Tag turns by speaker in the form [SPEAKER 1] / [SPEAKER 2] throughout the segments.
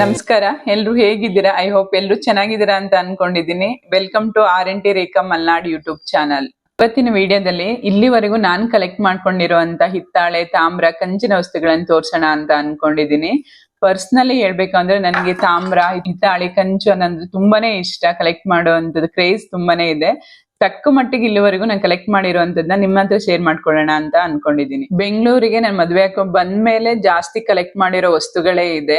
[SPEAKER 1] ನಮಸ್ಕಾರ, ಎಲ್ರು ಹೇಗಿದ್ದೀರಾ? ಐ ಹೋಪ್ ಎಲ್ರು ಚೆನ್ನಾಗಿದ್ದೀರಾ ಅಂತ ಅನ್ಕೊಂಡಿದ್ದೀನಿ. Welcome to R N T Rekha Malnad YouTube channel ಇವತ್ತಿನ ವಿಡಿಯೋದಲ್ಲಿ ಇಲ್ಲಿವರೆಗೂ ನಾನು ಕಲೆಕ್ಟ್ ಮಾಡ್ಕೊಂಡಿರುವಂತ ಹಿತ್ತಾಳೆ, ತಾಮ್ರ, ಕಂಚಿನ ವಸ್ತುಗಳನ್ನು ತೋರ್ಸೋಣ ಅಂತ ಅನ್ಕೊಂಡಿದ್ದೀನಿ. ಪರ್ಸ್ನಲಿ ಹೇಳ್ಬೇಕಂದ್ರೆ ನನಗೆ ತಾಮ್ರ, ಹಿತ್ತಾಳೆ, ಕಂಚು ಅನ್ನೋದು ತುಂಬಾನೇ ಇಷ್ಟ. ಕಲೆಕ್ಟ್ ಮಾಡುವಂತದ್ದು ಕ್ರೇಜ್ ತುಂಬಾನೇ ಇದೆ. ತಕ್ಕ ಮಟ್ಟಿಗೆ ಇಲ್ಲಿವರೆಗೂ ನಾನು ಕಲೆಕ್ಟ್ ಮಾಡಿರುವಂತದ್ನ ನಿಮ್ಮ ಹತ್ರ ಶೇರ್ ಮಾಡ್ಕೊಳ್ಳೋಣ ಅಂತ ಅನ್ಕೊಂಡಿದ್ದೀನಿ ಬೆಂಗಳೂರಿಗೆ ನಾನು ಮದ್ವೆ ಬಂದ ಬಂದ್ಮೇಲೆ ಜಾಸ್ತಿ ಕಲೆಕ್ಟ್ ಮಾಡಿರೋ ವಸ್ತುಗಳೇ ಇದೆ.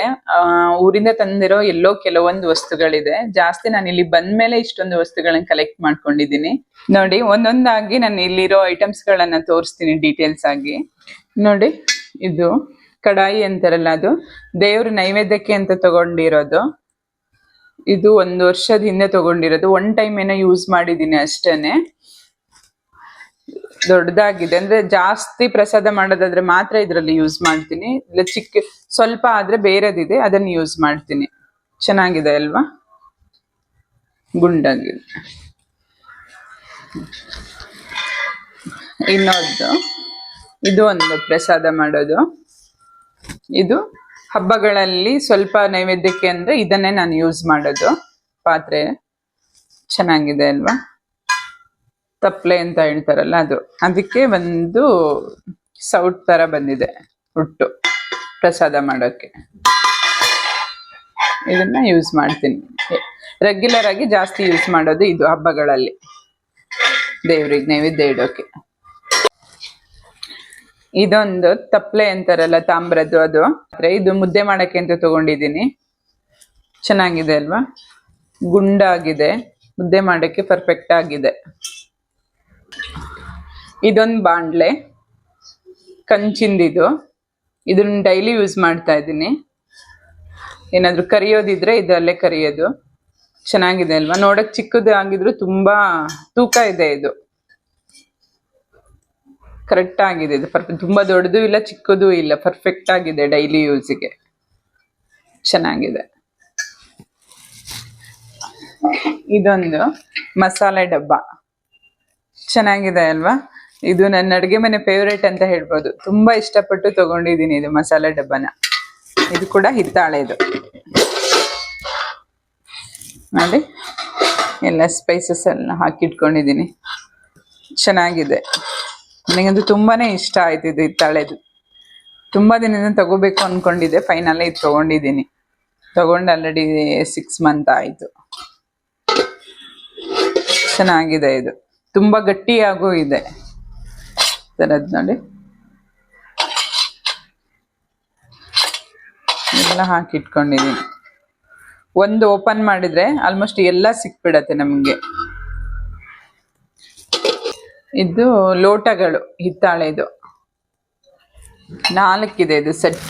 [SPEAKER 1] ಊರಿಂದ ತಂದಿರೋ ಎಲ್ಲೋ ಕೆಲವೊಂದು ವಸ್ತುಗಳಿದೆ. ಜಾಸ್ತಿ ನಾನು ಇಲ್ಲಿ ಬಂದ್ಮೇಲೆ ಇಷ್ಟೊಂದು ವಸ್ತುಗಳನ್ನ ಕಲೆಕ್ಟ್ ಮಾಡ್ಕೊಂಡಿದ್ದೀನಿ ನೋಡಿ, ಒಂದೊಂದಾಗಿ ನಾನು ಇಲ್ಲಿರೋ ಐಟಮ್ಸ್ ಗಳನ್ನ ತೋರಿಸ್ತೀನಿ ಡೀಟೇಲ್ಸ್ ಆಗಿ. ನೋಡಿ, ಇದು ಕಡಾಯಿ ಅಂತಾರಲ್ಲ ಅದು. ದೇವ್ರ ನೈವೇದ್ಯಕ್ಕೆ ಅಂತ ತಗೊಂಡಿರೋದು. ಇದು ಒಂದು ವರ್ಷದ ಹಿಂದೆ ತಗೊಂಡಿರೋದು. ಒನ್ ಟೈಮ್ ಏನೋ ಯೂಸ್ ಮಾಡಿದ್ದೀನಿ ಅಷ್ಟೇನೆ. ದೊಡ್ಡದಾಗಿದೆ. ಅಂದ್ರೆ ಜಾಸ್ತಿ ಪ್ರಸಾದ ಮಾಡೋದಾದ್ರೆ ಮಾತ್ರ ಇದರಲ್ಲಿ ಯೂಸ್ ಮಾಡ್ತೀನಿ. ಇಲ್ಲ ಚಿಕ್ಕ, ಸ್ವಲ್ಪ ಆದ್ರೆ ಬೇರೆದಿದೆ, ಅದನ್ನ ಯೂಸ್ ಮಾಡ್ತೀನಿ. ಚೆನ್ನಾಗಿದೆ ಅಲ್ವಾ? ಗುಂಡಾಗಿದೆ. ಇನ್ನೊಂದು. ಇದು ಒಂದು ಪ್ರಸಾದ ಮಾಡೋದು. ಇದು ಹಬ್ಬಗಳಲ್ಲಿ ಸ್ವಲ್ಪ ನೈವೇದ್ಯಕ್ಕೆ ಅಂದ್ರೆ ಇದನ್ನೇ ನಾನು ಯೂಸ್ ಮಾಡೋದು. ಪಾತ್ರೆ ಚೆನ್ನಾಗಿದೆ ಅಲ್ವಾ? ತಪ್ಲೆ ಅಂತ ಹೇಳ್ತಾರಲ್ಲ ಅದು. ಅದಕ್ಕೆ ಒಂದು ಸೌಟ್ ತರ ಬಂದಿದೆ ಹುಟ್ಟು ಪ್ರಸಾದ ಮಾಡೋಕ್ಕೆ. ಇದನ್ನ ಯೂಸ್ ಮಾಡ್ತೀನಿ. ರೆಗ್ಯುಲರ್ ಆಗಿ ಜಾಸ್ತಿ ಯೂಸ್ ಮಾಡೋದು ಇದು ಹಬ್ಬಗಳಲ್ಲಿ. ದೇವ್ರಿಗೆ ನೈವೇದ್ಯ ಇಡೋಕೆ ಇದೊಂದು ತಪ್ಲೆ ಅಂತಾರಲ್ಲ ತಾಮ್ರದ್ದು ಅದು. ಇದು ಮುದ್ದೆ ಮಾಡಕ್ಕೆ ಅಂತ ತಗೊಂಡಿದ್ದೀನಿ. ಚೆನ್ನಾಗಿದೆ ಅಲ್ವಾ? ಗುಂಡಾಗಿದೆ. ಮುದ್ದೆ ಮಾಡಕ್ಕೆ ಪರ್ಫೆಕ್ಟ್ ಆಗಿದೆ. ಇದೊಂದು ಬಾಂಡ್ಲೆ ಕಂಚಿಂದಿದು. ಇದನ್ನ ಡೈಲಿ ಯೂಸ್ ಮಾಡ್ತಾ ಇದ್ದೀನಿ. ಏನಾದ್ರು ಕರಿಯೋದಿದ್ರೆ ಇದರಲ್ಲೇ ಕರಿಯೋದು. ಚೆನ್ನಾಗಿದೆ ಅಲ್ವಾ? ನೋಡಕ್ ಚಿಕ್ಕದು ಆಗಿದ್ರು ತುಂಬಾ ತೂಕ ಇದೆ ಇದು. ಕರೆಕ್ಟ್ ಆಗಿದೆ. ಇದು ಪರ್ಫೆಕ್ಟ್ ತುಂಬಾ ದೊಡ್ಡದು ಇಲ್ಲ, ಚಿಕ್ಕದು ಇಲ್ಲ. ಪರ್ಫೆಕ್ಟ್ ಆಗಿದೆ ಡೈಲಿ ಯೂಸಿಗೆ ಚೆನ್ನಾಗಿದೆ. ಇದೊಂದು ಮಸಾಲೆ ಡಬ್ಬ. ಚೆನ್ನಾಗಿದೆ ಅಲ್ವಾ? ಇದು ನನ್ನ ಅಡುಗೆ ಮನೆ ಫೇವ್ರೇಟ್ ಅಂತ ಹೇಳ್ಬೋದು. ತುಂಬಾ ಇಷ್ಟಪಟ್ಟು ತಗೊಂಡಿದ್ದೀನಿ ಇದು ಮಸಾಲೆ ಡಬ್ಬನ. ಇದು ಕೂಡ ಹಿತ್ತಾಳೆದು. ನೋಡಿ, ಎಲ್ಲ ಸ್ಪೈಸಸ್ ಎಲ್ಲ ಹಾಕಿಟ್ಕೊಂಡಿದ್ದೀನಿ. ಚೆನ್ನಾಗಿದೆ. ನನಗಂತೂ ತುಂಬಾನೇ ಇಷ್ಟ ಆಯ್ತು ಇದು ತಳೆದು. ತುಂಬಾ ದಿನದಿಂದ ತಗೋಬೇಕು ಅನ್ಕೊಂಡಿದ್ದೆ. ಫೈನಲ್ ಇದು ತಗೊಂಡಿದ್ದೀನಿ. ತಗೊಂಡು ಆಲ್ರೆಡಿ ಸಿಕ್ಸ್ ಮಂತ್ ಆಯ್ತು. ಚೆನ್ನಾಗಿದೆ ಇದು. ತುಂಬಾ ಗಟ್ಟಿಯಾಗೂ ಇದೆ. ತರದ್ ನೋಡಿ. ಎಲ್ಲ ಹಾಕಿಟ್ಕೊಂಡಿದ್ದೀನಿ. ಒಂದು ಓಪನ್ ಮಾಡಿದ್ರೆ ಆಲ್ಮೋಸ್ಟ್ ಎಲ್ಲ ಸಿಕ್ಬಿಡತ್ತೆ ನಮಗೆ. ಇದು ಲೋಟಗಳು ಹಿತ್ತಾಳೆದು ನಾಲ್ಕಿದೆ ಇದು ಸೆಟ್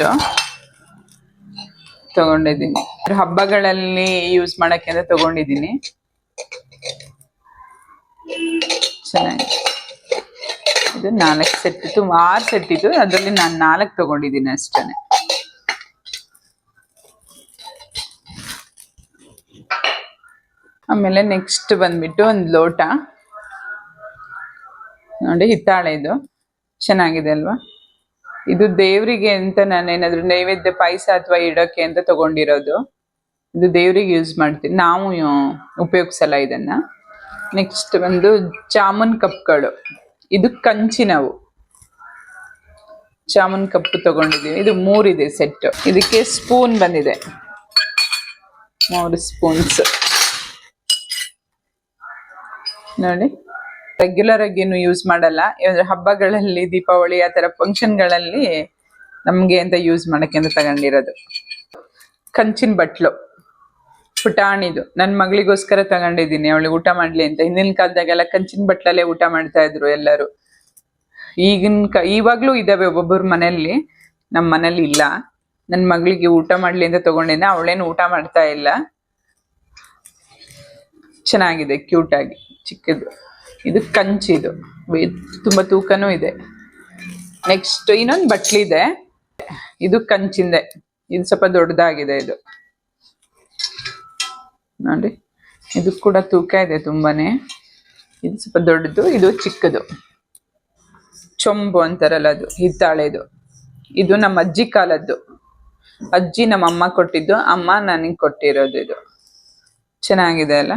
[SPEAKER 1] ತಗೊಂಡಿದ್ದೀನಿ. ಹಬ್ಬಗಳಲ್ಲಿ ಯೂಸ್ ಮಾಡಕ್ಕೆ ಅಂತ ತಗೊಂಡಿದ್ದೀನಿ. ಚೆನ್ನಾಗಿ ಇದು ನಾಲ್ಕು ಸೆಟ್ ಇತ್ತು ಆರು ಸೆಟ್ ಇತ್ತು ಅದರಲ್ಲಿ ನಾನು ನಾಲ್ಕು ತಗೊಂಡಿದ್ದೀನಿ ಅಷ್ಟೇ ಆಮೇಲೆ ನೆಕ್ಸ್ಟ್ ಬಂದ್ಬಿಟ್ಟು ಒಂದು ಲೋಟ. ನೋಡಿ, ಹಿತ್ತಾಳೆ ಇದು. ಚೆನ್ನಾಗಿದೆ ಅಲ್ವಾ? ಇದು ದೇವರಿಗೆ ಅಂತ ನಾನು ಏನಾದ್ರು ನೈವೇದ್ಯ ಪಾಯಸ ಅಥವಾ ಇಡೋಕೆ ಅಂತ ತಗೊಂಡಿರೋದು. ಇದು ದೇವರಿಗೆ ಯೂಸ್ ಮಾಡ್ತೀನಿ. ನಾವು ಉಪಯೋಗಿಸಲ್ಲ ಇದನ್ನ. ನೆಕ್ಸ್ಟ್ ಬಂದು ಜಾಮೂನ್ ಕಪ್ಗಳು. ಇದು ಕಂಚಿನವು. ಜಾಮೂನ್ ಕಪ್ ತಗೊಂಡಿದ್ದೀವಿ ಇದು ಮೂರಿದೆ ಸೆಟ್ ಇದಕ್ಕೆ ಸ್ಪೂನ್ ಬಂದಿದೆ. ಮೂರು ಸ್ಪೂನ್ಸ್ ನೋಡಿ. ರೆಗ್ಯುಲರ್ ಆಗಿ ಏನು ಯೂಸ್ ಮಾಡಲ್ಲ. ಹಬ್ಬಗಳಲ್ಲಿ, ದೀಪಾವಳಿ ಆ ತರ ಫಂಕ್ಷನ್ಗಳಲ್ಲಿ ನಮ್ಗೆ ಅಂತ ಯೂಸ್ ಮಾಡಕ್ಕೆ ಅಂತ ತಗೊಂಡಿರೋದು. ಕಂಚಿನ ಬಟ್ಲು, ಪುಟಾಣಿದು. ನನ್ನ ಮಗಳಿಗೋಸ್ಕರ ತಗೊಂಡಿದ್ದೀನಿ. ಅವಳಿಗೆ ಊಟ ಮಾಡ್ಲಿ ಅಂತ. ಹಿಂದಿನ ಕಾಲದಾಗೆಲ್ಲ ಕಂಚಿನ ಬಟ್ಲಲ್ಲೇ ಊಟ ಮಾಡ್ತಾ ಇದ್ರು ಎಲ್ಲರೂ. ಈಗಿನ ಕ ಇವಾಗ್ಲೂ ಇದಾವೆ ಒಬ್ಬೊಬ್ಬರ ಮನೆಯಲ್ಲಿ. ನಮ್ಮ ಮನೇಲಿ ಇಲ್ಲ. ನನ್ನ ಮಗಳಿಗೆ ಊಟ ಮಾಡ್ಲಿ ಅಂತ ತಗೊಂಡಿದ್ದೆ ಅವಳೇನು ಊಟ ಮಾಡ್ತಾ ಇಲ್ಲ. ಚೆನ್ನಾಗಿದೆ ಕ್ಯೂಟ್ ಆಗಿ, ಚಿಕ್ಕದು. ಇದು ಕಂಚಿದು. ತುಂಬ ತೂಕನೂ ಇದೆ. ನೆಕ್ಸ್ಟ್ ಇನ್ನೊಂದು ಬಟ್ಲಿದೆ ಇದು. ಕಂಚಿಂದೆ. ಇದು ಸ್ವಲ್ಪ ದೊಡ್ಡದಾಗಿದೆ ಇದು. ನೋಡಿ ಇದು ಕೂಡ ತೂಕ ಇದೆ ತುಂಬಾನೇ. ಇದು ಸ್ವಲ್ಪ ದೊಡ್ಡದು, ಇದು ಚಿಕ್ಕದು. ಚೊಂಬು ಅಂತಾರಲ್ಲ ಅದು, ಹಿತ್ತಾಳೆದು. ಇದು ನಮ್ಮ ಅಜ್ಜಿ ಕಾಲದ್ದು. ಅಜ್ಜಿ ನಮ್ಮ ಅಮ್ಮ ಕೊಟ್ಟಿದ್ದು, ಅಮ್ಮ ನನಗೆ ಕೊಟ್ಟಿರೋದು ಇದು. ಚೆನ್ನಾಗಿದೆ ಅಲ್ಲ?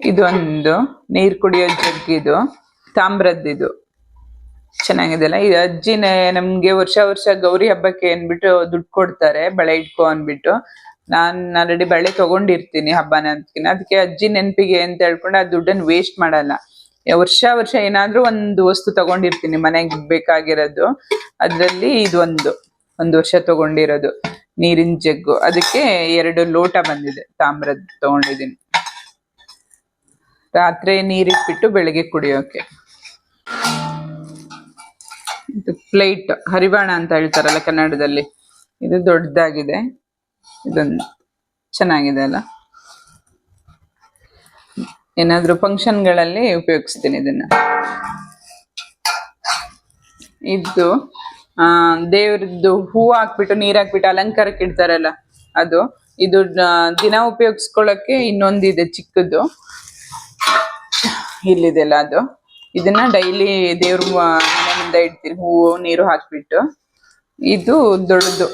[SPEAKER 1] ಇದೊಂದು ನೀರ್ ಕುಡಿಯೋ ಜಗ್ ಇದು. ತಾಮ್ರದ್ದಿದು. ಚೆನ್ನಾಗಿದೆ ಅಲ್ಲ ಈ ಅಜ್ಜಿನೇ ನಮ್ಗೆ ವರ್ಷ ವರ್ಷ ಗೌರಿ ಹಬ್ಬಕ್ಕೆ ಅಂದ್ಬಿಟ್ಟು ದುಡ್ಡು ಕೊಡ್ತಾರೆ, ಬಳೆ ಇಟ್ಕೊ ಅನ್ಬಿಟ್ಟು ನಾನ್ ಆಲ್ರೆಡಿ ಬಳೆ ತಗೊಂಡಿರ್ತೀನಿ ಹಬ್ಬನ ಅಂತಕಿನ ಅದಕ್ಕೆ ಅಜ್ಜಿ ನೆನಪಿಗೆ ಅಂತ ಹೇಳ್ಕೊಂಡು ಆ ದುಡ್ಡನ್ನು ವೇಸ್ಟ್ ಮಾಡಲ್ಲ. ವರ್ಷ ವರ್ಷ ಏನಾದ್ರೂ ಒಂದು ವಸ್ತು ತಗೊಂಡಿರ್ತೀನಿ, ಮನೆಗೆ ಬೇಕಾಗಿರೋದು. ಅದ್ರಲ್ಲಿ ಇದೊಂದು, ಒಂದು ವರ್ಷ ತಗೊಂಡಿರೋದು ನೀರಿನ ಜಗ್ಗು. ಅದಕ್ಕೆ ಎರಡು ಲೋಟ ಬಂದಿದೆ ತಾಮ್ರದ್ ತಗೊಂಡಿದ್ದೀನಿ. ರಾತ್ರಿ ನೀರಿಟ್ಬಿಟ್ಟು ಬೆಳಿಗ್ಗೆ ಕುಡಿಯೋಕೆ. ಇದು ಪ್ಲೇಟ್, ಹರಿವಾಣ ಅಂತ ಹೇಳ್ತಾರಲ್ಲ ಕನ್ನಡದಲ್ಲಿ. ಇದು ದೊಡ್ಡದಾಗಿದೆ. ಇದೊಂದು ಚೆನ್ನಾಗಿದೆ ಅಲ್ಲ? ಏನಾದ್ರೂ ಫಂಕ್ಷನ್ಗಳಲ್ಲಿ ಉಪಯೋಗಿಸ್ತೀನಿ ಇದನ್ನ. ಇದು, ಆ, ದೇವ್ರದ್ದು ಹೂವು ಹಾಕ್ಬಿಟ್ಟು ನೀರ್ ಹಾಕ್ಬಿಟ್ಟು ಅಲಂಕಾರಕ್ಕೆ ಇಡ್ತಾರಲ್ಲ ಅದು. ಇದು ದಿನ ಉಪಯೋಗಿಸ್ಕೊಳ್ಳೋಕೆ ಇನ್ನೊಂದಿದೆ ಚಿಕ್ಕದು. ಇಲ್ಲಿದೆಲ್ಲ ಅದು? ಇದನ್ನ ಡೈಲಿ ದೇವ್ರ ಮನೆ ಮುಂದೆ ಇಡ್ತೀನಿ ಹೂವು, ನೀರು ಹಾಕ್ಬಿಟ್ಟು. ಇದು ದೊಡ್ಡದು.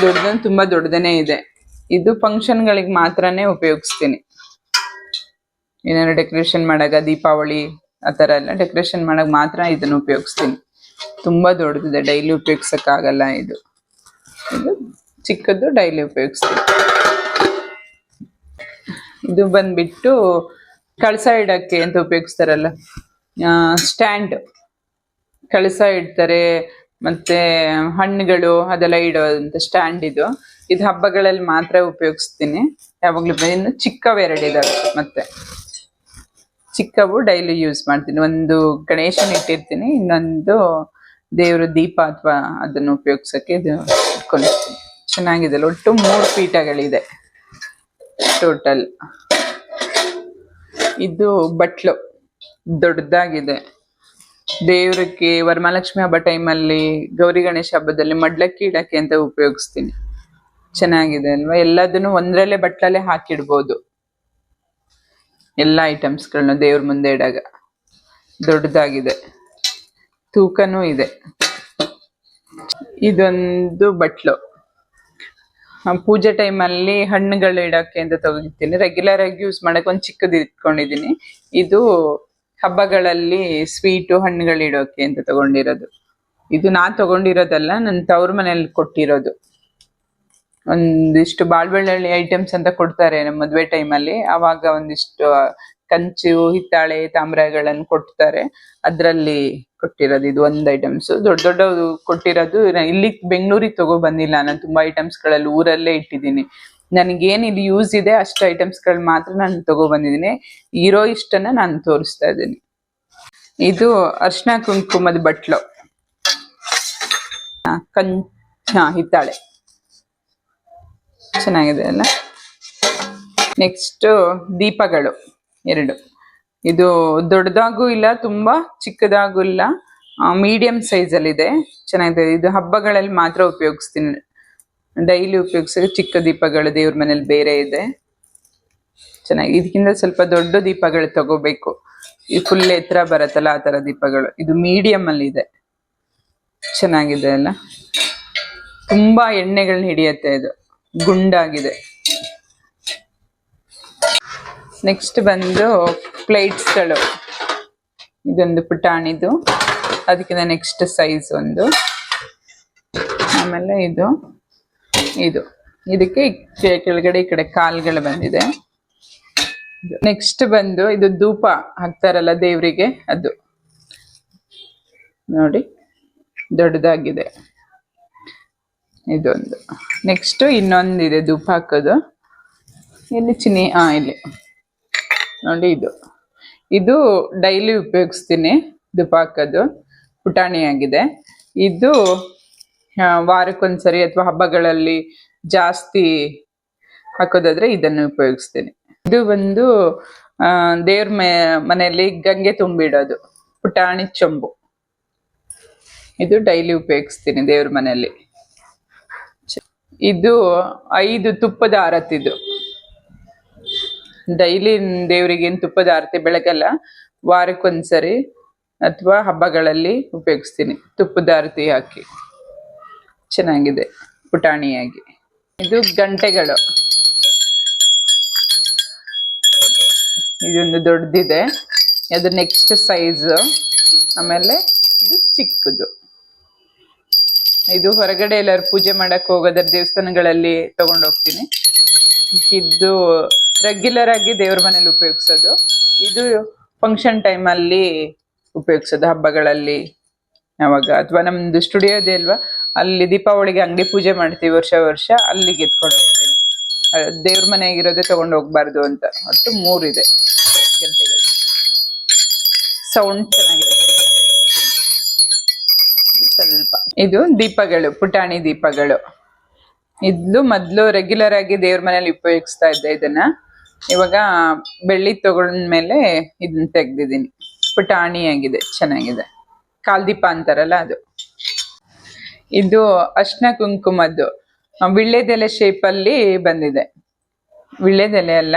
[SPEAKER 1] ದೊಡ್ಡದು ತುಂಬಾ ದೊಡ್ಡದೇನೆ ಇದೆ. ಇದು ಫಂಕ್ಷನ್ಗಳಿಗೆ ಮಾತ್ರನೇ ಉಪಯೋಗಿಸ್ತೀನಿ. ಏನಾದ್ರು ಡೆಕೋರೇಷನ್ ಮಾಡಾಗ ದೀಪಾವಳಿ, ಆ ಥರ ಎಲ್ಲ ಡೆಕೋರೇಷನ್ ಮಾಡಾಗ ಮಾತ್ರ ಇದನ್ನ ಉಪಯೋಗಿಸ್ತೀನಿ. ತುಂಬಾ ದೊಡ್ಡದಿದೆ ಡೈಲಿ ಉಪಯೋಗಿಸಕ್ಕಾಗಲ್ಲ ಇದು. ಇದು ಚಿಕ್ಕದು ಡೈಲಿ ಉಪಯೋಗಿಸ್ತೀನಿ. ಇದು ಬಂದ್ಬಿಟ್ಟು ಕಳಸ ಇಡಕ್ಕೆ ಅಂತ ಉಪಯೋಗಿಸ್ತಾರಲ್ಲ. ಸ್ಟ್ಯಾಂಡ್ ಕಳಸ ಇಡ್ತಾರೆ ಮತ್ತೆ ಹಣ್ಣುಗಳು ಅದೆಲ್ಲ ಇಡೋದಂತ ಸ್ಟ್ಯಾಂಡ್ ಇದು. ಇದು ಹಬ್ಬಗಳಲ್ಲಿ ಮಾತ್ರ ಉಪಯೋಗಿಸ್ತೀನಿ. ಯಾವಾಗ್ಲೂ ಇನ್ನು ಇನ್ನು ಚಿಕ್ಕವೆರಡು ಇದಾವೆ ಮತ್ತೆ. ಚಿಕ್ಕವು ಡೈಲಿ ಯೂಸ್ ಮಾಡ್ತೀನಿ. ಒಂದು ಗಣೇಶನ ಇಟ್ಟಿರ್ತೀನಿ, ಇನ್ನೊಂದು ದೇವ್ರ ದೀಪ ಅಥವಾ ಅದನ್ನು ಉಪಯೋಗಿಸಕ್ಕೆ ಇದು ಇಟ್ಕೊಂಡಿರ್ತೀನಿ. ಚೆನ್ನಾಗಿದೆ? ಒಟ್ಟು ಮೂರು ಪೀಠಗಳಿದೆ ಟೋಟಲ್ ಇದು ಬಟ್ಲು. ದೊಡ್ಡದಾಗಿದೆ. ದೇವ್ರಕ್ಕೆ ವರಮಹಾಲಕ್ಷ್ಮಿ ಹಬ್ಬ ಟೈಮಲ್ಲಿ ಗೌರಿ ಗಣೇಶ ಹಬ್ಬದಲ್ಲಿ ಮಡ್ಲಕ್ಕಿ ಇಡಕ್ಕೆ ಅಂತ ಉಪಯೋಗಿಸ್ತೀನಿ. ಚೆನ್ನಾಗಿದೆ ಅಲ್ವಾ? ಎಲ್ಲದನ್ನು ಒಂದ್ರಲ್ಲೇ ಬಟ್ಲಲ್ಲೇ ಹಾಕಿಡ್ಬೋದು. ಎಲ್ಲ ಐಟಮ್ಸ್ಗಳನ್ನ ದೇವ್ರ ಮುಂದೆ ಇಡಾಗ. ದೊಡ್ಡದಾಗಿದೆ. ತೂಕನೂ ಇದೆ. ಇದೊಂದು ಬಟ್ಲು. ಪೂಜೆ ಟೈಮಲ್ಲಿ ಹಣ್ಣುಗಳು ಇಡಕ್ಕೆ ಅಂತ ತಗೊಂಡಿದ್ದೀನಿ ರೆಗ್ಯುಲರ್ ಆಗಿ ಯೂಸ್ ಮಾಡಕ್ಕೆ ಒಂದು ಚಿಕ್ಕದು ಇಟ್ಕೊಂಡಿದ್ದೀನಿ. ಇದು ಹಬ್ಬಗಳಲ್ಲಿ ಸ್ವೀಟು ಹಣ್ಣುಗಳು ಇಡೋಕೆ ಅಂತ ತಗೊಂಡಿರೋದು. ಇದು ನಾ ತಗೊಂಡಿರೋದಲ್ಲ ನನ್ನ ತವ್ರ ಮನೇಲಿ ಕೊಟ್ಟಿರೋದು. ಒಂದಿಷ್ಟು ಬಾಳ್ಬೆಳ್ಳುಳ್ಳಿ ಐಟಮ್ಸ್ ಅಂತ ಕೊಡ್ತಾರೆ ನಮ್ಮ ಮದ್ವೆ ಟೈಮಲ್ಲಿ ಅವಾಗ ಒಂದಿಷ್ಟು ಕಂಚು, ಹಿತ್ತಾಳೆ, ತಾಮ್ರಗಳನ್ನು ಕೊಡ್ತಾರೆ. ಅದ್ರಲ್ಲಿ ಕೊಟ್ಟಿರೋದು ಇದು ಒಂದ್ ಐಟಮ್ಸ್ ದೊಡ್ಡ ದೊಡ್ಡ ಕೊಟ್ಟಿರೋದು ಇಲ್ಲಿ ಬೆಂಗಳೂರಿಗೆ ತಗೋ ಬಂದಿಲ್ಲ. ನಾನು ತುಂಬಾ ಐಟಮ್ಸ್ಗಳಲ್ಲಿ ಊರಲ್ಲೇ ಇಟ್ಟಿದ್ದೀನಿ. ನನಗೇನು ಇಲ್ಲಿ ಯೂಸ್ ಇದೆ ಅಷ್ಟು ಐಟಮ್ಸ್ಗಳು ಮಾತ್ರ ನಾನು ತಗೋ ಬಂದಿದ್ದೀನಿ. ಇರೋ ಇಷ್ಟನ್ನ ನಾನು ತೋರಿಸ್ತಾ ಇದ್ದೀನಿ. ಇದು ಅರ್ಶಿನ ಕುಂಕುಮದ ಬಟ್ಲು. ಕಂ ಹಾ, ಹಿತ್ತಾಳೆ. ಚೆನ್ನಾಗಿದೆ ಅಲ್ಲ? ನೆಕ್ಸ್ಟ್ ದೀಪಗಳು. ಎರಡು. ಇದು ದೊಡ್ಡದಾಗೂ ಇಲ್ಲ, ತುಂಬಾ ಚಿಕ್ಕದಾಗೂ ಇಲ್ಲ. ಮೀಡಿಯಂ ಸೈಜ್ ಅಲ್ಲಿ ಇದೆ. ಚೆನ್ನಾಗಿದೆ. ಇದು ಹಬ್ಬಗಳಲ್ಲಿ ಮಾತ್ರ ಉಪಯೋಗಿಸ್ತೀನಿ. ಡೈಲಿ ಉಪಯೋಗಿಸೋ ಚಿಕ್ಕ ದೀಪಗಳು ದೇವ್ರ ಮನೇಲಿ ಬೇರೆ ಇದೆ. ಚೆನ್ನಾಗಿ, ಇದಕ್ಕಿಂತ ಸ್ವಲ್ಪ ದೊಡ್ಡ ದೀಪಗಳು ತಗೋಬೇಕು. ಈ ಫುಲ್ ಎತ್ತರ ಬರತ್ತಲ್ಲ, ಆ ತರ ದೀಪಗಳು. ಇದು ಮೀಡಿಯಂ ಅಲ್ಲಿ ಇದೆ. ಚೆನ್ನಾಗಿದೆ ಅಲ್ಲ? ತುಂಬಾ ಎಣ್ಣೆಗಳನ್ನ ಹಿಡಿಯತ್ತೆ ಇದು. ಗುಂಡಾಗಿದೆ. ನೆಕ್ಸ್ಟ್ ಬಂದು ಪ್ಲೇಟ್ಸ್ಗಳು ಇದೊಂದು ಪುಟಾಣಿದು. ಅದಕ್ಕಿಂತ ನೆಕ್ಸ್ಟ್ ಸೈಜ್ ಒಂದು. ಆಮೇಲೆ ಇದು ಇದು. ಇದಕ್ಕೆ ಕೆಳಗಡೆ ಈ ಕಡೆ ಕಾಲ್ಗಳು ಬಂದಿದೆ. ನೆಕ್ಸ್ಟ್ ಬಂದು ಇದು ಧೂಪ ಹಾಕ್ತಾರಲ್ಲ ದೇವರಿಗೆ, ಅದು. ನೋಡಿ, ದೊಡ್ಡದಾಗಿದೆ. ಇದೊಂದು. ನೆಕ್ಸ್ಟ್ ಇನ್ನೊಂದಿದೆ ಧೂಪ ಹಾಕೋದು. ಎಲ್ಲಿ ಚಿನ್ನಿ ಹಾ ಇಲ್ಲಿ. ನೋಡಿ ಇದು. ಇದು ಡೈಲಿ ಉಪಯೋಗಿಸ್ತೀನಿ. ದುಪಾಕದು ಪುಟಾಣಿಯಾಗಿದೆ. ಪುಟಾಣಿ ಆಗಿದೆ ಇದು ವಾರಕ್ಕೊಂದ್ಸರಿ ಅಥವಾ ಹಬ್ಬಗಳಲ್ಲಿ ಜಾಸ್ತಿ ಹಾಕೋದಾದ್ರೆ ಇದನ್ನು ಉಪಯೋಗಿಸ್ತೀನಿ. ಇದು ಬಂದು ದೇವ್ರ ಮನೆಯಲ್ಲಿ ಗಂಗೆ ತುಂಬಿಡೋದು. ಪುಟಾಣಿ ಚೊಂಬು. ಇದು ಡೈಲಿ ಉಪಯೋಗಿಸ್ತೀನಿ ದೇವ್ರ ಮನೆಯಲ್ಲಿ. ಇದು ಐದು ತುಪ್ಪದ ಆರತಿದು. ಡೈಲಿ ದೇವರಿಗೆ ಏನು ತುಪ್ಪದ ಆರತಿ ಬೆಳಗಲ್ಲ, ವಾರಕ್ಕೊಂದ್ಸರಿ ಅಥವಾ ಹಬ್ಬಗಳಲ್ಲಿ ಉಪಯೋಗಿಸ್ತೀನಿ. ತುಪ್ಪದ ಆರತಿ ಹಾಕಿ. ಚೆನ್ನಾಗಿದೆ, ಪುಟಾಣಿಯಾಗಿ. ಇದು ಗಂಟೆಗಳು. ಇದೊಂದು ದೊಡ್ಡದಿದೆ ಅದು ನೆಕ್ಸ್ಟ್ ಸೈಜು ಆಮೇಲೆ ಇದು ಚಿಕ್ಕದು. ಇದು ಹೊರಗಡೆ ಎಲ್ಲರೂ ಪೂಜೆ ಮಾಡಕ್ಕೆ ಹೋಗೋದ್ರ ದೇವಸ್ಥಾನಗಳಲ್ಲಿ ತಗೊಂಡು ಹೋಗ್ತೀನಿ ಇದು ರೆಗ್ಯುಲರ್ ಆಗಿ ದೇವ್ರ ಮನೇಲಿ ಉಪಯೋಗಿಸೋದು. ಇದು ಫಂಕ್ಷನ್ ಟೈಮ್ ಅಲ್ಲಿ ಉಪಯೋಗಿಸೋದು ಹಬ್ಬಗಳಲ್ಲಿ. ಯಾವಾಗ? ಅಥವಾ ನಮ್ದು ಸ್ಟುಡಿಯೋ ಇದೆ ಅಲ್ವಾ? ಅಲ್ಲಿ ದೀಪಾವಳಿಗೆ ಅಂಗಡಿ ಪೂಜೆ ಮಾಡ್ತೀವಿ ವರ್ಷ ವರ್ಷ ಅಲ್ಲಿಗೆ ಎತ್ಕೊಂಡು ಹೋಗ್ತೀನಿ. ದೇವ್ರ ಮನೆಯಾಗಿರೋದೇ ತಗೊಂಡು ಹೋಗ್ಬಾರ್ದು ಅಂತ. ಒಟ್ಟು ಮೂರಿದೆ ಗಂಟೆಗಳು. ಸೌಂಡ್ ಚೆನ್ನಾಗಿದೆ. ಸ್ವಲ್ಪ. ಇದು ದೀಪಗಳು, ಪುಟಾಣಿ ದೀಪಗಳು. ಇದ್ಲು ಮೊದ್ಲು ರೆಗ್ಯುಲರ್ ಆಗಿ ದೇವ್ರ ಮನೇಲಿ ಉಪಯೋಗಿಸ್ತಾ ಇದ್ದೆ ಇದನ್ನ. ಇವಾಗ ಬೆಳ್ಳಿ ತಗೊಂಡ್ಮೇಲೆ ಇದನ್ನ ತೆಗ್ದಿದ್ದೀನಿ. ಪುಟಾಣಿ ಆಗಿದೆ ಚೆನ್ನಾಗಿದೆ ಕಾಲ್ದೀಪ ಅಂತಾರಲ್ಲ ಅದು. ಇದು ಅಶ್ನ ಕುಂಕುಮದ್ದು. ವಿಳ್ಳೆದೆಲೆ ಶೇಪ್ ಅಲ್ಲಿ ಬಂದಿದೆ. ವಿಳ್ಳೆದೆಲೆ ಅಲ್ಲ,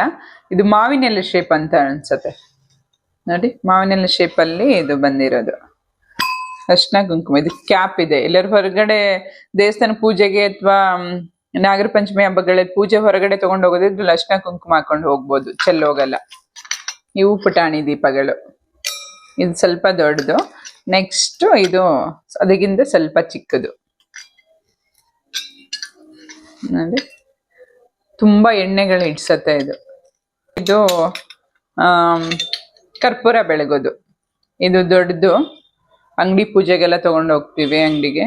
[SPEAKER 1] ಇದು ಮಾವಿನೆಲೆ ಶೇಪ್ ಅಂತ ಅನ್ಸತ್ತೆ. ನೋಡಿ, ಮಾವಿನೆಲೆ ಶೇಪ್ ಅಲ್ಲಿ ಇದು ಬಂದಿರೋದು. ಅಶ್ನ ಕುಂಕುಮ, ಇದು ಕ್ಯಾಪ್ ಇದೆ. ಎಲ್ಲರೂ ಹೊರಗಡೆ ದೇವಸ್ಥಾನ ಪೂಜೆಗೆ ಅಥವಾ ನಾಗರ ಪಂಚಮಿ ಹಬ್ಬಗಳಲ್ಲಿ ಪೂಜೆ ಹೊರಗಡೆ ತಗೊಂಡು ಹೋಗೋದಿದ್ರೆ ಅರ್ಶಿನ ಕುಂಕುಮ ಹಾಕೊಂಡು ಹೋಗ್ಬೋದು ಚೆಲ್ಲೋಗಲ್ಲ ಇವು ಪುಟಾಣಿ ದೀಪಗಳು. ಇದು ಸ್ವಲ್ಪ ದೊಡ್ಡದು. ನೆಕ್ಸ್ಟ್ ಇದು ಅದಕ್ಕಿಂತ ಸ್ವಲ್ಪ ಚಿಕ್ಕದು. ನೋಡಿ. ತುಂಬಾ ಎಣ್ಣೆಗಳು ಇಡ್ಸತ್ತೆ ಇದು. ಇದು ಕರ್ಪೂರ ಬೆಳಗೋದು. ಇದು ದೊಡ್ಡದು. ಅಂಗಡಿ ಪೂಜೆಗೆಲ್ಲ ತಗೊಂಡು ಹೋಗ್ತೀವಿ ಅಂಗಡಿಗೆ.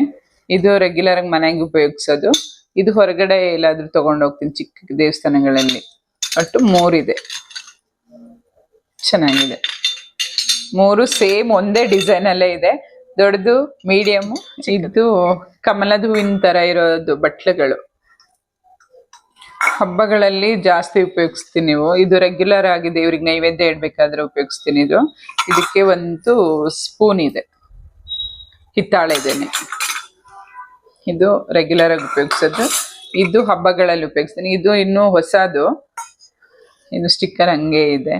[SPEAKER 1] ಇದು ರೆಗ್ಯುಲರ್ ಆಗಿ ಮನೆಗೆ ಉಪಯೋಗಿಸೋದು. ಇದು ಹೊರಗಡೆ ಎಲ್ಲಾದ್ರೂ ತಗೊಂಡು ಹೋಗ್ತೀನಿ ಚಿಕ್ಕ ದೇವಸ್ಥಾನಗಳಲ್ಲಿ. ಒಟ್ಟು ಮೂರಿದೆ. ಚೆನ್ನಾಗಿದೆ. ಮೂರು ಸೇಮ್ ಒಂದೇ ಡಿಸೈನ್ ಅಲ್ಲೇ ಇದೆ. ದೊಡ್ಡದು ಮೀಡಿಯಮ್ ಇದು ಕಮಲದ ಹೂವಿನ ತರ ಇರೋದು ಬಟ್ಲುಗಳು. ಹಬ್ಬಗಳಲ್ಲಿ ಜಾಸ್ತಿ ಉಪಯೋಗಿಸ್ತೀನಿ ನೀವು. ಇದು ರೆಗ್ಯುಲರ್ ಆಗಿ ಇವ್ರಿಗೆ ನೈವೇದ್ಯ ಇಡ್ಬೇಕಾದ್ರೆ ಉಪಯೋಗಿಸ್ತೀನಿ ಇದು. ಇದಕ್ಕೆ ಒಂದು ಸ್ಪೂನ್ ಇದೆ. ಹಿತ್ತಾಳೆದೇನೆ. ಇದು ರೆಗ್ಯುಲರ್ ಆಗಿ ಉಪಯೋಗಿಸೋದು. ಇದು ಹಬ್ಬಗಳಲ್ಲಿ ಉಪಯೋಗಿಸ್ತೀನಿ. ಇದು ಇನ್ನು ಹೊಸದು. ಇದು ಸ್ಟಿಕ್ಕರ್ ಹಂಗೆ ಇದೆ.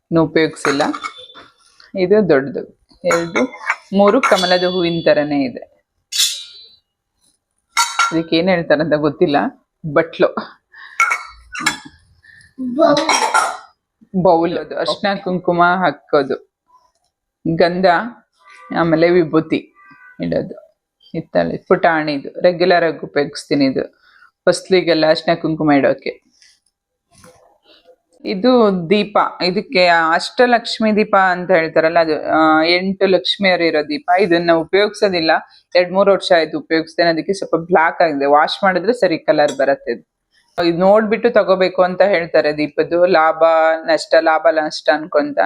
[SPEAKER 1] ಇನ್ನು ಉಪಯೋಗಿಸಿಲ್ಲ. ಇದು ದೊಡ್ಡದು. ಎರಡು, ಮೂರು ಕಮಲದ ಹೂವಿನ ತರನೇ ಇದೆ. ಇದಕ್ಕೆ ಏನ್ ಹೇಳ್ತಾರಂತ ಗೊತ್ತಿಲ್ಲ. ಬಟ್ಲು. ಬೌಲ್ ಅದು. ಅರ್ಶಿನ ಕುಂಕುಮ ಹಾಕೋದು. ಗಂಧ, ಆಮೇಲೆ ವಿಭೂತಿ ಇಡೋದು. ಹಿತ್ತಾಳೆ ಪುಟಾಣಿದು ರೆಗ್ಯುಲರ್ ಆಗಿ ಉಪಯೋಗಿಸ್ತೀನಿ ಇದು. ಫಸ್ಲಿಗೆಲ್ಲ ಅರ್ಶಿನ ಕುಂಕುಮ ಇಡೋಕೆ. ಇದು ದೀಪ. ಇದಕ್ಕೆ ಅಷ್ಟಲಕ್ಷ್ಮಿ ದೀಪ ಅಂತ ಹೇಳ್ತಾರಲ್ಲ, ಅದು ಎಂಟು ಲಕ್ಷ್ಮಿಯರು ಇರೋ ದೀಪ. ಇದನ್ನ ಉಪಯೋಗಿಸೋದಿಲ್ಲ. ಎರಡ್ ಮೂರು ವರ್ಷ ಆಯ್ತು ಉಪಯೋಗಿಸ್ತೇನೆ. ಅದಕ್ಕೆ ಸ್ವಲ್ಪ ಬ್ಲಾಕ್ ಆಗಿದೆ. ವಾಶ್ ಮಾಡಿದ್ರೆ ಸರಿ ಕಲರ್ ಬರುತ್ತೆ ಇದು. ಇದು ನೋಡ್ಬಿಟ್ಟು ತಗೋಬೇಕು ಅಂತ ಹೇಳ್ತಾರೆ ದೀಪದ್ದು. ಲಾಭ, ನಷ್ಟ ಲಾಭ, ನಷ್ಟ ಅನ್ಕೊಂತ.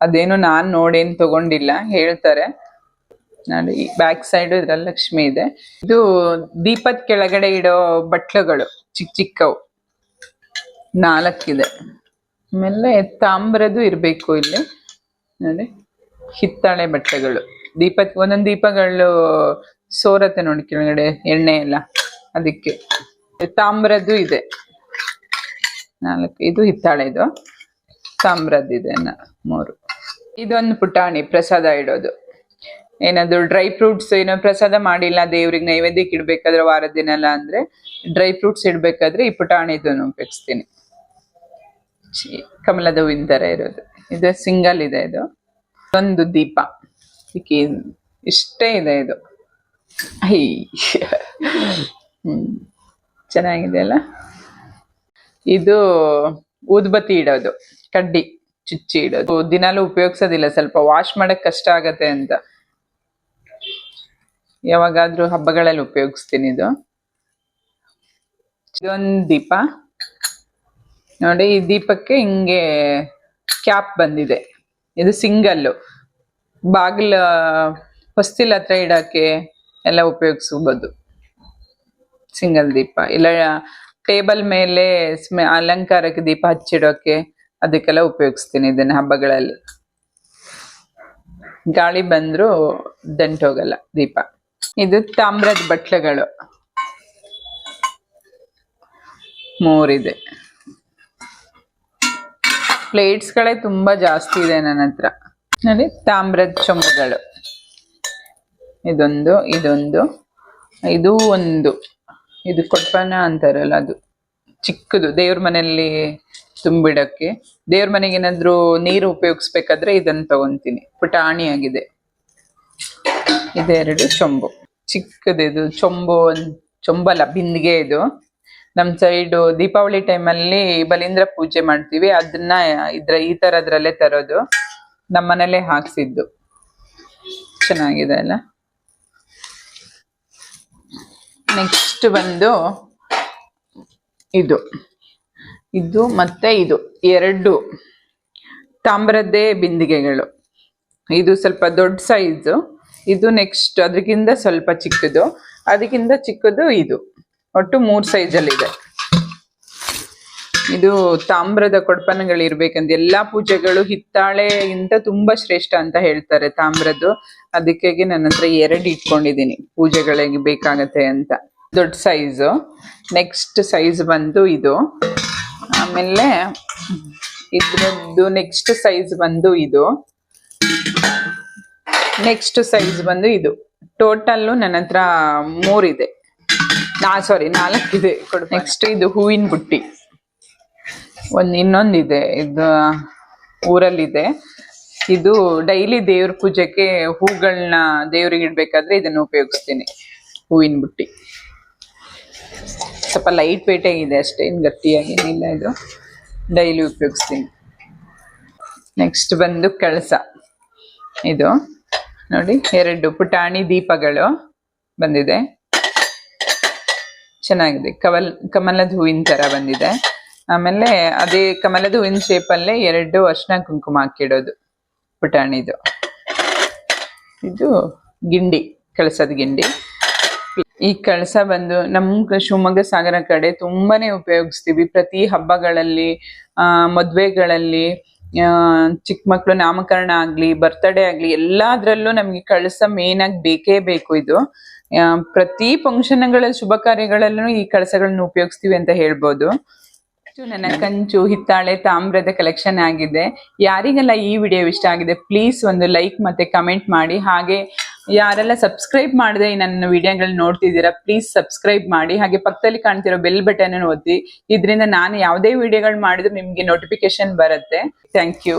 [SPEAKER 1] ಅದೇನು ನಾನ್ ನೋಡೇನ್ ತಗೊಂಡಿಲ್ಲ. ಹೇಳ್ತಾರೆ. ನೋಡಿ ಬ್ಯಾಕ್ ಸೈಡ್ ಇದ್ರಲ್ಲಿ ಲಕ್ಷ್ಮಿ ಇದೆ. ಇದು ದೀಪದ ಕೆಳಗಡೆ ಇಡೋ ಬಟ್ಲುಗಳು ಚಿಕ್ಕ ಚಿಕ್ಕವು. ನಾಲ್ಕಿದೆ. ಆಮೇಲೆ ತಾಮ್ರದ್ದು ಇರಬೇಕು ಇಲ್ಲಿ. ನೋಡಿ, ಹಿತ್ತಾಳೆ ಬಟ್ಟೆಗಳು ದೀಪದ, ಒಂದೊಂದು ದೀಪಗಳು ಸೋರತ್ತೆ ನೋಡಿ ಕೆಳಗಡೆ, ಎಣ್ಣೆ ಎಲ್ಲ ಅದಕ್ಕೆ. ತಾಮ್ರದ್ದು ಇದೆ. ನಾಲ್ಕು, ಇದು ಹಿತ್ತಾಳೆದು ತಾಮ್ರದ್ದು ಇದೆ ಮೂರು. ಇದೊಂದು ಪುಟಾಣಿ ಪ್ರಸಾದ ಇಡೋದು. ಏನಾದ್ರು ಡ್ರೈ ಫ್ರೂಟ್ಸ್ ಏನೋ ಪ್ರಸಾದ ಮಾಡಿಲ್ಲ, ದೇವ್ರಿಗೆ ನೈವೇದ್ಯಕ್ಕೆ ಇಡ್ಬೇಕಾದ್ರೆ ವಾರದ ದಿನ ಎಲ್ಲ ಅಂದ್ರೆ ಡ್ರೈ ಫ್ರೂಟ್ಸ್ ಇಡ್ಬೇಕಾದ್ರೆ ಈ ಪುಟಾಣಿದನ್ನು ಉಪಯೋಗಿಸ್ತೀನಿ. ಕಮಲದ ಹೂವಿನ ತರ ಇರೋದು. ಇದು ಸಿಂಗಲ್ ಇದೆ ಇದು. ಒಂದು ದೀಪ. ಇಷ್ಟೇ ಇದೆ ಇದು. ಹೈ. ಹ್ಮ್, ಚೆನ್ನಾಗಿದೆ ಅಲ್ಲ? ಇದು ಊದ್ಬತ್ತಿ ಇಡೋದು. ಕಡ್ಡಿ, ಚುಚ್ಚಿ ಇಡೋದು. ದಿನಾಲು ಉಪಯೋಗಿಸೋದಿಲ್ಲ, ಸ್ವಲ್ಪ ವಾಶ್ ಮಾಡಕ್ ಕಷ್ಟ ಆಗತ್ತೆ ಅಂತ. ಯಾವಾಗಾದ್ರೂ ಹಬ್ಬಗಳಲ್ಲಿ ಉಪಯೋಗಿಸ್ತೀನಿ ಇದು. ಇದೊಂದು ದೀಪ. ನೋಡಿ, ಈ ದೀಪಕ್ಕೆ ಹಿಂಗೆ ಕ್ಯಾಪ್ ಬಂದಿದೆ. ಇದು ಸಿಂಗಲ್ಲು. ಬಾಗಿಲ, ಹೊಸ್ತಿಲ್ ಹತ್ರ ಇಡಕ್ಕೆ ಎಲ್ಲ ಉಪಯೋಗಿಸ್ಬೋದು. ಸಿಂಗಲ್ ದೀಪ. ಇಲ್ಲ, ಟೇಬಲ್ ಮೇಲೆ ಅಲಂಕಾರಕ್ಕೆ ದೀಪ ಹಚ್ಚಿಡೋಕೆ ಅದಕ್ಕೆಲ್ಲ ಉಪಯೋಗಿಸ್ತೀನಿ ಇದನ್ನ ಹಬ್ಬಗಳಲ್ಲಿ. ಗಾಳಿ ಬಂದರೂ ದಂಟೋಗಲ್ಲ ದೀಪ. ಇದು ತಾಮ್ರದ ಬಟ್ಲೆಗಳು. ಮೂರಿದೆ. ಪ್ಲೇಟ್ಸ್ಗಳೇ ತುಂಬಾ ಜಾಸ್ತಿ ಇದೆ ನನ್ನ ಹತ್ರ. ನೋಡಿ, ತಾಮ್ರದ ಚೊಂಬುಗಳು. ಇದೊಂದು ಇದೊಂದು, ಇದು ಒಂದು. ಇದು ಕೊಟ್ಪನ ಅಂತಾರಲ್ಲ ಅದು. ಚಿಕ್ಕದು, ದೇವ್ರ ಮನೆಯಲ್ಲಿ ತುಂಬಿಡಕ್ಕೆ. ದೇವ್ರ ಮನೆಗೆ ಏನಾದ್ರು ನೀರು ಉಪಯೋಗಿಸ್ಬೇಕಾದ್ರೆ ಇದನ್ನ ತಗೊತೀನಿ. ಪುಟಾಣಿ ಆಗಿದೆ ಇದೆರಡು ಚೊಂಬು. ಚಿಕ್ಕದು ಇದು, ಚೊಂಬು, ಚೊಂಬಲ, ಬಿಂದಿಗೆ ಇದು. ನಮ್ ಸೈಡು ದೀಪಾವಳಿ ಟೈಮ್ ಅಲ್ಲಿ ಬಲೀಂದ್ರ ಪೂಜೆ ಮಾಡ್ತೀವಿ. ಅದನ್ನ ಇದ್ರ, ಈ ತರದ್ರಲ್ಲೇ ತರೋದು. ನಮ್ಮನೇಲೆ ಹಾಕ್ಸಿದ್ದು. ಚೆನ್ನಾಗಿದೆ ಅಲ್ಲ? ನೆಕ್ಸ್ಟ್ ಬಂದು ಇದು. ಇದು ಮತ್ತೆ ಇದು. ಎರಡು ತಾಮ್ರದ್ದೇ ಬಿಂದಿಗೆಗಳು. ಇದು ಸ್ವಲ್ಪ ದೊಡ್ಡ ಸೈಜು ಇದು ನೆಕ್ಸ್ಟ್ ಅದಕ್ಕಿಂತ ಸ್ವಲ್ಪ ಚಿಕ್ಕದು, ಅದಕ್ಕಿಂತ ಚಿಕ್ಕದು ಇದು. ಒಟ್ಟು ಮೂರು ಸೈಜಲ್ಲಿದೆ ಇದು. ತಾಮ್ರದ ಕೊಡ್ಪನಗಳು ಇರ್ಬೇಕಂತ ಎಲ್ಲಾ ಪೂಜೆಗಳು ಹಿತ್ತಾಳೆಗಿಂತ ತುಂಬಾ ಶ್ರೇಷ್ಠ ಅಂತ ಹೇಳ್ತಾರೆ ತಾಮ್ರದ್ದು. ಅದಕ್ಕಾಗಿ ನನ್ನ ಹತ್ರ ಎರಡು ಇಟ್ಕೊಂಡಿದ್ದೀನಿ ಪೂಜೆಗಳಿಗೆ ಬೇಕಾಗತ್ತೆ ಅಂತ. ದೊಡ್ಡ ಸೈಜು ನೆಕ್ಸ್ಟ್ ಸೈಜ್ ಬಂದು ಇದು. ಆಮೇಲೆ ಇದ್ರದ್ದು ನೆಕ್ಸ್ಟ್ ಸೈಜ್ ಬಂದು ಇದು. ನೆಕ್ಸ್ಟ್ ಸೈಜ್ ಬಂದು ಇದು. ಟೋಟಲ್ಲು ನನ್ನ ಹತ್ರ ಮೂರಿದೆ. ನಾ ಸಾರಿ ನಾಲ್ಕಿದೆ ನೆಕ್ಸ್ಟ್ ಇದು ಹೂವಿನ ಬುಟ್ಟಿ. ಒಂದು ಇನ್ನೊಂದಿದೆ. ಇದು ಊರಲ್ಲಿದೆ. ಇದು ಡೈಲಿ ದೇವ್ರ ಪೂಜೆಗೆ ಹೂಗಳನ್ನ ದೇವ್ರಿಗೆ ಇಡ್ಬೇಕಾದ್ರೆ ಇದನ್ನ ಉಪಯೋಗಿಸ್ತೀನಿ. ಹೂವಿನ ಬುಟ್ಟಿ. ಸ್ವಲ್ಪ ಲೈಟ್ ವೇಟ್ ಆಗಿದೆ ಅಷ್ಟೇ. ಏನು ಗಟ್ಟಿಯಾಗಿ ಏನಿಲ್ಲ ಇದು. ಡೈಲಿ ಉಪಯೋಗಿಸ್ತೀನಿ. ನೆಕ್ಸ್ಟ್ ಬಂದು ಕಳಸ ಇದು. ನೋಡಿ, ಎರಡು ಪುಟಾಣಿ ದೀಪಗಳು ಬಂದಿದೆ. ಚೆನ್ನಾಗಿದೆ. ಕವಲ್ ಕಮಲದ ಹೂವಿನ ತರ ಬಂದಿದೆ. ಆಮೇಲೆ ಅದೇ ಕಮಲದ ಹೂವಿನ ಶೇಪಲ್ಲೇ ಎರಡು ಅರ್ಶಿನ ಕುಂಕುಮ ಹಾಕಿಡೋದು ಪುಟಾಣಿದು. ಇದು ಗಿಂಡಿ, ಕಳಸದ ಗಿಂಡಿ. ಈ ಕಳಸ ಬಂದು ನಮ್ಮ ಶಿವಮೊಗ್ಗ ಸಾಗರ ಕಡೆ ತುಂಬಾನೇ ಉಪಯೋಗಿಸ್ತೀವಿ. ಪ್ರತಿ ಹಬ್ಬಗಳಲ್ಲಿ, ಆ, ಮದ್ವೆಗಳಲ್ಲಿ ಚಿಕ್ಕ ಮಕ್ಳು ನಾಮಕರಣ ಆಗ್ಲಿ ಬರ್ತ್ಡೇ ಆಗ್ಲಿ, ಎಲ್ಲಾದ್ರಲ್ಲೂ ನಮ್ಗೆ ಕಳಸ ಮೇನ್ ಆಗಿ ಬೇಕೇ ಬೇಕು ಇದು. ಪ್ರತಿ ಫಂಕ್ಷನ್ಗಳಲ್ಲಿ ಶುಭ ಕಾರ್ಯಗಳಲ್ಲೂ ಈ ಕಳಸಗಳನ್ನ ಉಪಯೋಗಿಸ್ತೀವಿ ಅಂತ ಹೇಳ್ಬೋದು. ನನ್ನ ಕಂಚು, ಹಿತ್ತಾಳೆ, ತಾಮ್ರದ ಕಲೆಕ್ಷನ್ ಆಗಿದೆ. ಯಾರಿಗೆಲ್ಲ ಈ ವಿಡಿಯೋ ಇಷ್ಟ ಆಗಿದೆ ಪ್ಲೀಸ್ ಒಂದು ಲೈಕ್ ಮತ್ತೆ ಕಮೆಂಟ್ ಮಾಡಿ. ಹಾಗೆ ಯಾರೆಲ್ಲ ಸಬ್ಸ್ಕ್ರೈಬ್ ಮಾಡದೆ ನನ್ನ ವಿಡಿಯೋಗಳು ನೋಡ್ತಿದ್ದೀರಾ ಪ್ಲೀಸ್ ಸಬ್ಸ್ಕ್ರೈಬ್ ಮಾಡಿ. ಹಾಗೆ ಪಕ್ಕದಲ್ಲಿ ಕಾಣ್ತಿರೋ ಬೆಲ್ ಬಟನ್ ಒತ್ತಿ. ಇದರಿಂದ ನಾನು ಯಾವುದೇ ವಿಡಿಯೋಗಳು ಮಾಡಿದ್ರು ನಿಮಗೆ ನೋಟಿಫಿಕೇಶನ್ ಬರುತ್ತೆ. Thank you